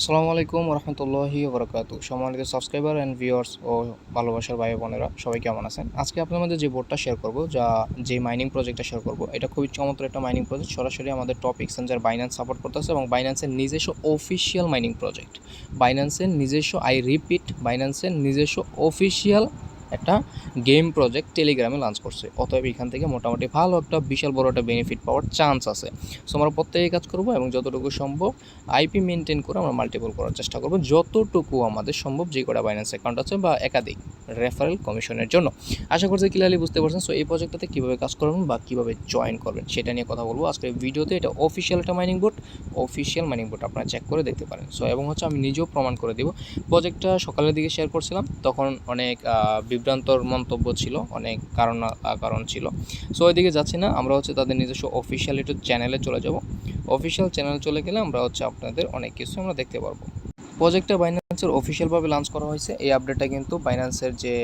আসসালামু আলাইকুম রহমতুল্লাহি বরকাত সম্মানিত সাবস্ক্রাইবার অ্যান্ড ভিউয়ার্স ও ভালোবাসার ভাই বোনেরা, সবাই কেমন আছেন? আজকে আপনার মধ্যে যে বোর্ডটা শেয়ার করব, যা যে মাইনিং প্রজেক্টটা শেয়ার করব, এটা খুবই চমৎকার একটা মাইনিং প্রজেক্ট সরাসরি আমাদের টপ এক্সচেঞ্জার বাইন্যান্স সাপোর্ট করতেছে এবং বাইন্যান্সের নিজস্ব অফিসিয়াল মাইনিং প্রজেক্ট বাইন্যান্সের নিজস্ব আই রিপিট বাইন্যান্সের নিজস্ব অফিসিয়াল একটা গেম প্রজেক্ট টেলিগ্রামে লঞ্চ করছে। অতএব এখান থেকে মোটামুটি ভালো একটা, বিশাল বড় একটা বেনিফিট পাওয়ার চান্স আছে। সো আমরা প্রত্যেকে কাজ করব এবং যতটুকু সম্ভব আইপি মেনটেন করে আমরা মাল্টিপল করার চেষ্টা করব। যতটুকু আমাদের সম্ভব যে কটা বাইন্যান্স অ্যাকাউন্ট আছে বা একাধিক। রেফারেল কমিশনের জন্য। আশা করছি ক্লিয়ারলি বুঝতে পারছেন। সো এই প্রজেক্টটাতে কীভাবে কাজ করবেন বা কীভাবে জয়েন করবেন, সেটা নিয়ে কথা বলব। আজকের ভিডিওতে এটা অফিসিয়াল একটা mining board official mining board আপনারা চেক করে দেখতে পারেন। সো এবং হচ্ছে আমি নিজেও প্রমাণ করে দিব। প্রজেক্টটা সকালের দিকে শেয়ার করছিলাম। তখন অনেক বিভ্রান্তর মন্তব্য ছিল, অনেক কারণ কারণ ছিল। সো ওইদিকে যাচ্ছি না। আমরা হচ্ছে তাদের নিজস্ব অফিসিয়াল একটু চ্যানেলে চলে যাব। অফিসিয়াল চ্যানেলে চলে গেলে আমরা হচ্ছে আপনাদের অনেক কিছু আমরা দেখতে পারব। প্রজেক্টটা বাইন্যান্সের অফিসিয়ালভাবে লঞ্চ করা হয়েছে। এই আপডেটটা কিন্তু বাইন্যান্সের যে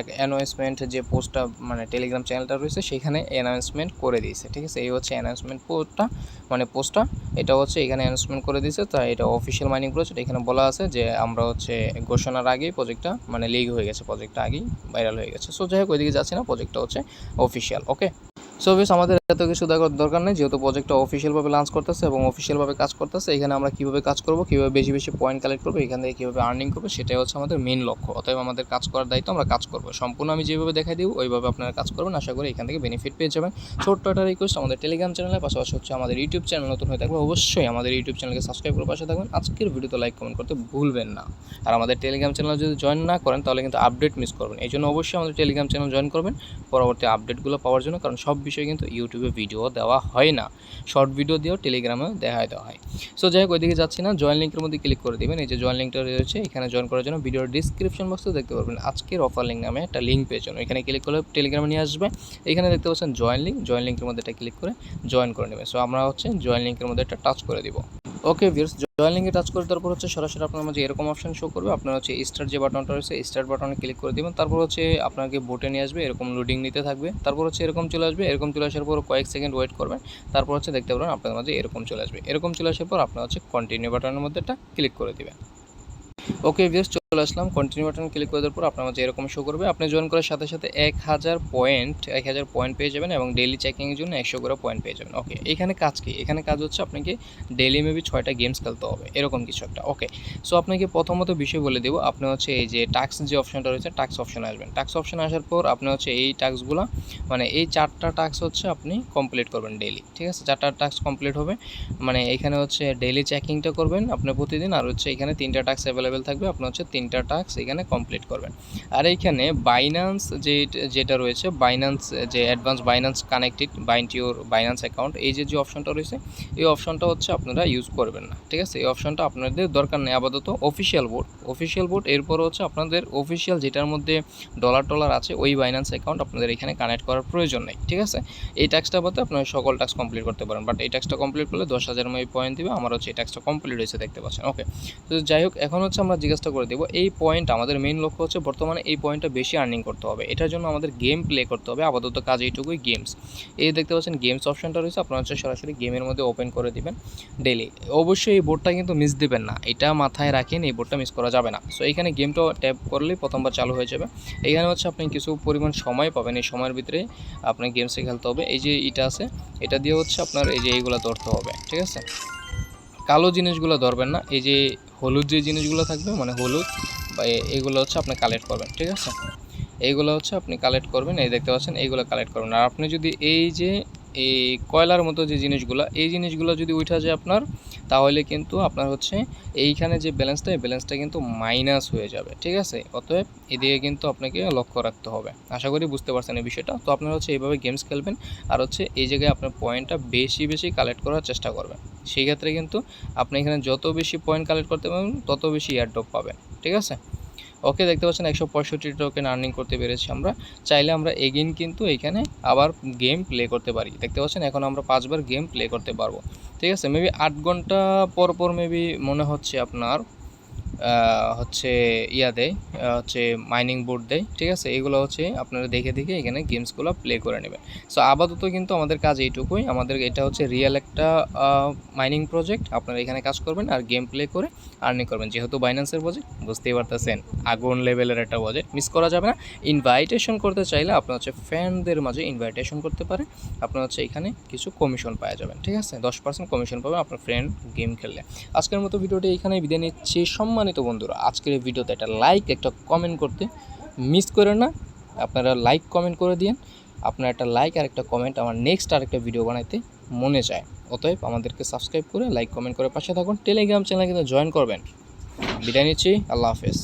এক অ্যানাউন্সমেন্ট যে পোস্টটা মানে টেলিগ্রাম চ্যানেলটা রয়েছে, সেখানে অ্যানাউন্সমেন্ট করে দিয়েছে। ঠিক আছে? এই হচ্ছে অ্যানাউন্সমেন্ট পোস্টটা মানে পোস্টটা এটা হচ্ছে এখানে অ্যানাউন্সমেন্ট করে দিয়েছে, তাই এটা অফিসিয়াল মাইনিং প্রজেক্ট এখানে বলা আছে যে আমরা হচ্ছে ঘোষণার আগেই প্রজেক্টটা মানে লিগ হয়ে গেছে প্রজেক্টটা আগেই ভাইরাল হয়ে গেছে। সো যাই হোক, ওইদিকে যাচ্ছি না প্রজেক্টটা হচ্ছে অফিসিয়াল ওকে সো বেশ আমাদের এত কিছু দেখার দরকার নেই, যেহেতু প্রজেক্টটা অফিসিয়ালভাবে লঞ্চ করতেছে এবং অফিসিয়ালভাবে কাজ করতেছে, এখানে আমরা কীভাবে কাজ করব, কীভাবে বেশি বেশি পয়েন্ট কালেক্ট করব, এখান থেকে কীভাবে আর্নিং করব, সেটাই হচ্ছে আমাদের মেন লক্ষ্য। অতএব আমাদের কাজ করার দায়িত্ব আমরা কাজ করব। সম্পূর্ণ আমি যেভাবে দেখাই দিব, ওইভাবে আপনারা কাজ করবেন। আশা করি এখান থেকে বেনিফিট পেয়ে যাবেন। ছোট্ট একটা রিকোয়েস্ট আমাদের টেলিগ্রাম চ্যানেলে পাশাপাশি হচ্ছে আমাদের ইউটিউব চ্যানেল নতুন হয়ে থাকবে অবশ্যই আমাদের ইউটিউব চ্যানেলকে সাবস্ক্রাইব করে পাশে থাকবেন। আজকের ভিডিওতে লাইক কমেন্ট করতে ভুলবেন না। আর আমাদের টেলিগ্রাম চ্যানেল যদি জয়েন না করেন, তাহলে কিন্তু আপডেট মিস করবেন। এই জন্য অবশ্যই আমাদের টেলিগ্রাম চ্যানেল জয়েন করবেন। পরবর্তী আপডেটগুলো পাওয়ার জন্য, কারণ সব বিষয়ে কিন্তু ইউটিউবে ভিডিও দেওয়া হয় না। শর্ট ভিডিও দিয়েও টেলিগ্রামে দেখায় দেওয়া হয়। সো যাই হোক, ওইদিকে যাচ্ছি না। জয়েন লিঙ্কের মধ্যে ক্লিক করে দেবেন। এই যে জয়েন লিঙ্কটা রয়েছে, এখানে জয়েন করার জন্য ভিডিওর ডিসক্রিপশন বক্সে দেখতে পারবেন আজকের অফার লিঙ্ক নামে একটা লিঙ্ক পেয়েছেন এখানে ক্লিক করলে টেলিগ্রামে নিয়ে আসবে। এখানে দেখতে পাচ্ছেন জয়েন লিঙ্ক জয়েন লিঙ্কের মধ্যে এটা ক্লিক করে জয়েন করে নেবেন। সো আমরা হচ্ছে জয়েন লিঙ্কের মধ্যে একটা টাচ করে দিব। ওকে ভিউর্স জয়েন টাচ করে তারপর হচ্ছে সরাসরি আপনার মাঝে এরকম অপশন শো করবে। আপনার হচ্ছে স্টার্ট যে বাটনটা রয়েছে স্টার্ট বাটনে ক্লিক করে দেবেন। তারপর হচ্ছে আপনাকে বোটে নিয়ে আসবে, এরকম লোডিং নিতে থাকবে। তারপর হচ্ছে এরকম চলে আসবে, এরকম চলে আসার পর কয়েক সেকেন্ড ওয়েট করবেন। তারপর হচ্ছে দেখতে পারবেন আপনার মাঝে এরকম চলে আসবে। এরকম চলে আসার পর আপনার হচ্ছে কন্টিনিউ বাটনের মধ্যে একটা ক্লিক করে দিবেন। ওকে ভিউস চলে আসলাম। কন্টিনিউ বাটন ক্লিক করে দেওয়ার পর আপনার মাঝে এরকম শো করবে। আপনি জয়েন করার সাথে সাথে এক হাজার পয়েন্ট এক হাজার পয়েন্ট পেয়ে যাবেন এবং ডেইলি চেকিংয়ের জন্য একশো করে পয়েন্ট পেয়ে যাবেন। ওকে এখানে কাজ কি? এখানে কাজ হচ্ছে আপনাকে ডেইলি মেবি ছয়টা গেমস খেলতে হবে। এরকম কিছু একটা। ওকে সো আপনাকে প্রথমত বিষয় বলে দেবো। আপনি হচ্ছে এই যে টাক্স যে অপশনটা রয়েছে টাক্স অপশনে আসবেন। টাক্স অপশনে আসার পর আপনি হচ্ছে এই টাস্কগুলো মানে এই চারটা টাস্ক হচ্ছে আপনি কমপ্লিট করবেন ডেইলি ঠিক আছে? চারটা টাস্ক কমপ্লিট হবে। মানে এখানে হচ্ছে ডেইলি চেকিংটা করবেন আপনি প্রতিদিন। আর হচ্ছে এখানে তিনটা টাস্ক অ্যাভেলেবেল থাকবে। আপনি হচ্ছে তিনটা টাস্ক এখানে কমপ্লিট করবেন। আর এইখানে বাইন্যান্স যে যেটা রয়েছে বাইন্যান্স যে advance Binance connected bind your Binance account এই যে যে অপশনটা রয়েছে, এই অপশনটা হচ্ছে আপনারা ইউজ করবেন না, ঠিক আছে? এই অপশনটা আপনাদের দরকার নেই, আপাতত অফিসিয়াল বোর্ড অফিসিয়াল বোর্ড এরপর হচ্ছে আপনাদের অফিসিয়াল যেটার মধ্যে ডলার টলার আছে, ওই বাইন্যান্স অ্যাকাউন্ট আপনাদের এখানে কানেক্ট করার প্রয়োজন নেই, ঠিক আছে? এই ট্যাক্সটা বাদে আপনারা সকল ট্যাক্স কমপ্লিট করতে পারেন বাট এই ট্যাক্সটা কমপ্লিট করলে দশ হাজার মতো পয়েন্ট দিবে, আমার হচ্ছে এই ট্যাক্সটা কমপ্লিট হয়েছে, দেখতে পাচ্ছেন ওকে তো যাই হোক, এখন হচ্ছে আমরা জিজ্ঞাসা করে দেবো এই পয়েন্ট আমাদের মেইন লক্ষ্য হচ্ছে বর্তমানে এই পয়েন্টটা বেশি আর্নিং করতে হবে। এটার জন্য আমাদের গেম প্লে করতে হবে, আপাতত কাজ এইটুকুই গেমস এই দেখতে পাচ্ছেন গেমস অপশনটা রয়েছে, আপনারা হচ্ছে সরাসরি গেমের মধ্যে ওপেন করে দিবেন ডেলি অবশ্যই এই বোর্ডটা কিন্তু মিস দিবেন না, এটা মাথায় রাখেন এই বোর্ডটা মিস করা যাবে না। সো এইখানে গেমটা ট্যাপ করলেই প্রথমবার চালু হয়ে যাবে। এখানে হচ্ছে আপনি কিছু পরিমাণ সময় পাবেন, এই সময়ের ভিতরে আপনার গেমসে খেলতে হবে। এই যে এটা আছে, এটা দিয়ে হচ্ছে আপনার এই যে এইগুলো ধরতে হবে, ঠিক আছে? কালো জিনিসগুলো ধরবেন না, এই যে হলুদ যে জিনিসগুলো থাকবে মানে হলুদ, বা এগুলো হচ্ছে আপনি কালেক্ট করবেন, ঠিক আছে? এইগুলো হচ্ছে আপনি কালেক্ট করবেন, এই দেখতে পাচ্ছেন, এইগুলো কালেক্ট করবেন। আর আপনি যদি এই যে এই কয়লার মতো যে জিনিসগুলো, এই জিনিসগুলো যদি উঠা যায় আপনার, তাহলে কিন্তু আপনার হচ্ছে এইখানে যে ব্যালেন্সটা এই ব্যালেন্সটা কিন্তু মাইনাস হয়ে যাবে, ঠিক আছে? অতএব এদিকে কিন্তু আপনাকে লক্ষ্য রাখতে হবে। আশা করি বুঝতে পারছেন এই বিষয়টা। তো আপনারা হচ্ছে এইভাবে গেমস খেলবেন আর হচ্ছে এই জায়গায় আপনার পয়েন্টটা বেশি বেশি কালেক্ট করার চেষ্টা করবেন। সেই ক্ষেত্রে কিন্তু আপনি এখানে যত বেশি পয়েন্ট কালেক্ট করতে পারবেন, তত বেশি এয়ারড্রপ পাবেন, ঠিক আছে? ওকে দেখতে পাচ্ছেন একশো পঁয়ষট্টি টোকেন আর্নিং করতে পেরেছি আমরা। চাইলে আমরা এগেন কিন্তু এখানে আবার গেম প্লে করতে পারি। দেখতে পাচ্ছেন এখন আমরা পাঁচবার গেম প্লে করতে পারব। ঠিক আছে মেবি আট ঘণ্টা পর পর মেবি মনে হচ্ছে আপনার হচ্ছে ইয়া দেয় হচ্ছে মাইনিং বোর্ড দেয়, ঠিক আছে? এগুলো হচ্ছে আপনারা দেখে দেখে এখানে গেমসগুলো প্লে করে নেবেন। সো আপাতত কিন্তু আমাদের কাজ এইটুকুই। আমাদের এটা হচ্ছে রিয়েল একটা মাইনিং প্রজেক্ট আপনারা এখানে কাজ করবেন আর গেম প্লে করে আর্নিং করবেন। যেহেতু বাইন্যান্সের প্রজেক্ট বুঝতেই পারতেছেন, আগুন লেভেলের একটা প্রজেক্ট মিস করা যাবে না। ইনভাইটেশন করতে চাইলে আপনার হচ্ছে ফ্যানদের মাঝে ইনভাইটেশন করতে পারেন। আপনার হচ্ছে এখানে কিছু কমিশন পাওয়া যাবেন, ঠিক আছে? দশ পার্সেন্ট কমিশন পাবেন আপনার ফ্রেন্ড গেম খেললে। আজকের মতো ভিডিওটি এখানে বিদায় নিচ্ছি। সম্মানিত বন্ধুরা, আজকের ভিডিওতে একটা লাইক একটা কমেন্ট করতে মিস করেন না। আপনারা লাইক কমেন্ট করে দিন আপনার একটা লাইক আর একটা কমেন্ট আমার নেক্সট আর একটা ভিডিও বানাইতে মনে চায় অতএব আমাদেরকে সাবস্ক্রাইব করে লাইক কমেন্ট করে পাশে থাকুন। টেলিগ্রাম চ্যানেল কিন্তু জয়েন করবেন। বিদায় নিচ্ছি, আল্লাহ হাফেজ।